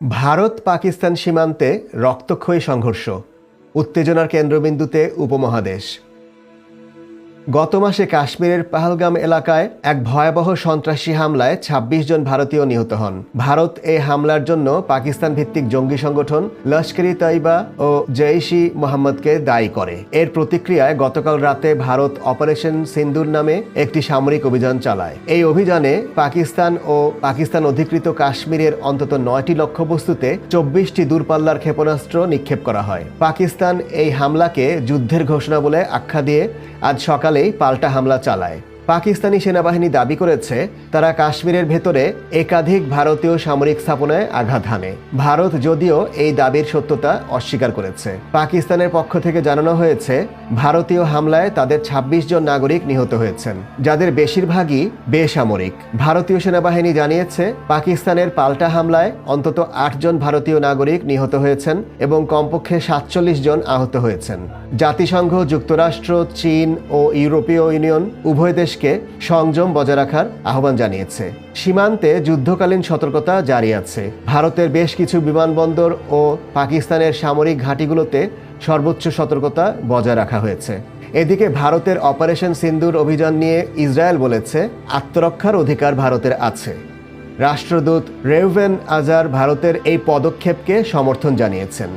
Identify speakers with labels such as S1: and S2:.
S1: ভারত পাকিস্তান সীমান্তে রক্তক্ষয়ী সংঘর্ষ উত্তেজনার কেন্দ্রবিন্দুতে উপমহাদেশ। গত মাসে কাশ্মীরের পাহলগাম এলাকায় এক ভয়াবহ সন্ত্রাসী হামলায় ২৬ জন ভারতীয় নিহত হন। ভারত এই হামলার জন্য পাকিস্তান ভিত্তিক জঙ্গি সংগঠন লস্করি তৈবা ও জৈশি মোহাম্মদকে দায়ী করে। এর প্রতিক্রিয়ায় গতকাল রাতে ভারত অপারেশন সিন্দুর নামে একটি সামরিক অভিযান চালায়। এই অভিযানে পাকিস্তান ও পাকিস্তান অধিকৃত কাশ্মীরের অন্তত নয়টি লক্ষ্যবস্তুতে চব্বিশটি দূরপাল্লার ক্ষেপণাস্ত্র নিক্ষেপ করা হয়। পাকিস্তান এই হামলাকে যুদ্ধের ঘোষণা বলে আখ্যা দিয়ে আজ সকালেই পাল্টা হামলা চালায়। পাকিস্তানি সেনাবাহিনী দাবি করেছে তারা কাশ্মীরের ভেতরে একাধিক ভারতীয় সামরিক স্থাপনায় আঘাত হানে। ভারত যদিও এই দাবির সত্যতা অস্বীকার করেছে। পাকিস্তানের পক্ষ থেকে জানানো হয়েছে, ভারতীয় হামলায় তাদের ২৬ জন নাগরিক নিহত হয়েছেন, যাদের বেশিরভাগই বেসামরিক। ভারতীয় সেনাবাহিনী জানিয়েছে, পাকিস্তানের পাল্টা হামলায় অন্তত আটজন ভারতীয় নাগরিক নিহত হয়েছেন এবং কমপক্ষে সাতচল্লিশ জন আহত হয়েছেন। জাতিসংঘ, যুক্তরাষ্ট্র, চীন ও ইউরোপীয় ইউনিয়ন উভয় দেশকে সংযম বজায় রাখার আহ্বান জানিয়েছে। সীমান্তে যুদ্ধকালীন সতর্কতা জারি আছে। ভারতের বেশ কিছু বিমানবন্দর ও পাকিস্তানের সামরিক ঘাঁটিগুলোতে সর্বোচ্চ সতর্কতা বজায় রাখা হয়েছে। এদিকে ভারতের অপারেশন সিন্দুর অভিযান নিয়ে ইসরায়েল বলেছে, আত্মরক্ষার অধিকার ভারতের আছে। রাষ্ট্রদূত রেউভেন আজার ভারতের এই পদক্ষেপকে সমর্থন জানিয়েছেন।